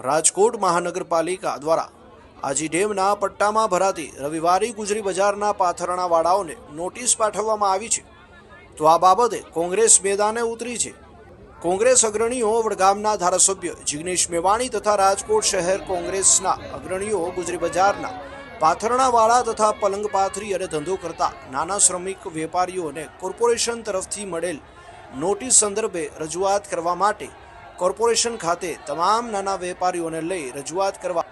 રાજકોટ મહાનગરપાલિકા દ્વારા આજી ડેમના પટ્ટામાં ભરાતી રવિવારી ગુજરી બજારના પાથરણા વાળાઓને નોટિસ પાઠવવામાં આવી છે. તો આ બાબતે કોંગ્રેસ મેદાને ઉતરી છે. કોંગ્રેસ અગ્રણીઓ વડગામના ધારાસભ્ય જિગ્નેશ મેવાણી તથા રાજકોટ શહેર કોંગ્રેસના અગ્રણીઓ ગુજરી બજારના પાથરણાવાળા તથા પલંગ પાથરી અને ધંધો કરતા નાના શ્રમિક વેપારીઓને કોર્પોરેશન તરફથી મળેલ નોટિસ સંદર્ભે રજૂઆત કરવા માટે કોર્પોરેશન ખાતે તમામ નાના વેપારીઓને લઈ રજૂઆત કરવા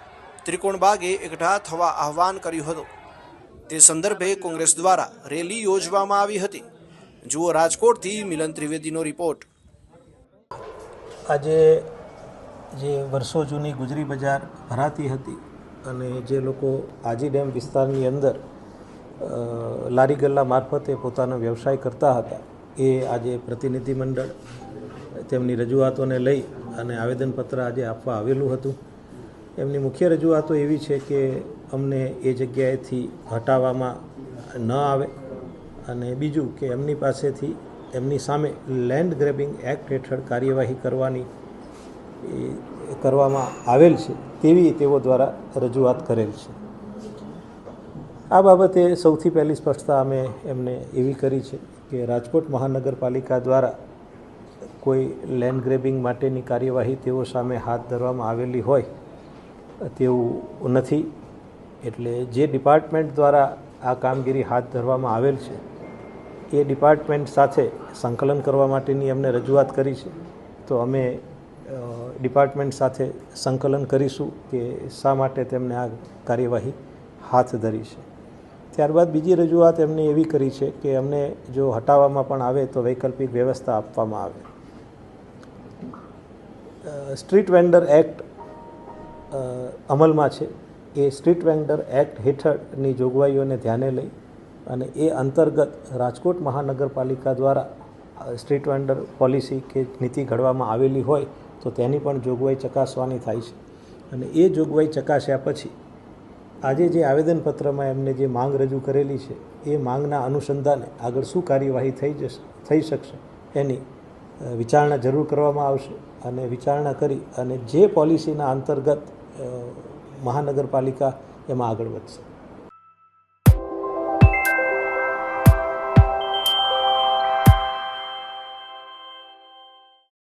ત્રિકોણબાગે એકઠા થવા આહવાન કર્યું હતું. તે સંદર્ભે કોંગ્રેસ દ્વારા રેલી યોજવામાં આવી હતી. જુઓ રાજકોટથી મિલન ત્રિવેદીનો રિપોર્ટ. આજે જે વર્ષો જૂની ગુજરી બજાર ભરાતી હતી અને જે લોકો આજી ડેમ વિસ્તારની અંદર લારી ગલ્લા મારફતે પોતાનો વ્યવસાય કરતા હતા, એ આજે પ્રતિનિધિ મંડળ તેમની રજૂઆતોને લઈ અને આવેદનપત્ર આજે આપવા આવેલું હતું. એમની મુખ્ય રજૂઆતો એવી છે કે અમને એ જગ્યાએથી હટાવવામાં ન આવે અને બીજું કે એમની પાસેથી એમની સામે લેન્ડ ગ્રેબિંગ એક્ટ હેઠળ કાર્યવાહી કરવાની કરવામાં આવેલ છે તેવી તેઓ દ્વારા રજૂઆત કરેલ છે. આ બાબતે સૌથી પહેલી સ્પષ્ટતા અમે એમને એવી કરી છે કે રાજકોટ મહાનગરપાલિકા દ્વારા કોઈ લેન્ડ ગ્રેબિંગ માટેની કાર્યવાહી તેઓ સામે હાથ ધરવામાં આવેલી હોય, તેવું નથી. એટલે જે ડિપાર્ટમેન્ટ દ્વારા આ કામગીરી હાથ ધરવામાં આવેલ છે, એ ડિપાર્ટમેન્ટ સાથે સંકલન કરવા માટેની એમને રજૂઆત કરી છે. તો અમે ડિપાર્ટમેન્ટ સાથે સંકલન કરીશું કે શા માટે તેમને આ કાર્યવાહી હાથ ધરી છે. ત્યારબાદ બીજી રજૂઆત એમને એવી કરી છે કે અમને જો હટાવવામાં પણ આવે તો વૈકલ્પિક વ્યવસ્થા આપવામાં આવે. સ્ટ્રીટ વેન્ડર એક્ટ અમલમાં છે. એ સ્ટ્રીટ વેન્ડર એક્ટ હેઠળની જોગવાઈઓને ધ્યાને લઈ અને એ અંતર્ગત રાજકોટ મહાનગરપાલિકા દ્વારા સ્ટ્રીટ વેન્ડર પોલિસી કે નીતિ ઘડવામાં આવેલી હોય તો તેની પણ જોગવાઈ ચકાસવાની થાય છે. અને એ જોગવાઈ ચકાસ્યા પછી આજે જે આવેદનપત્રમાં એમને જે માંગ રજૂ કરેલી છે, એ માંગના અનુસંધાને આગળ શું કાર્યવાહી થઈ જશે, થઈ શકશે એની વિચારણા જરૂર કરવામાં આવશે. અને વિચારણા કરી અને જે પોલિસીના અંતર્ગત મહાનગરપાલિકા એમાં આગળ વધશે.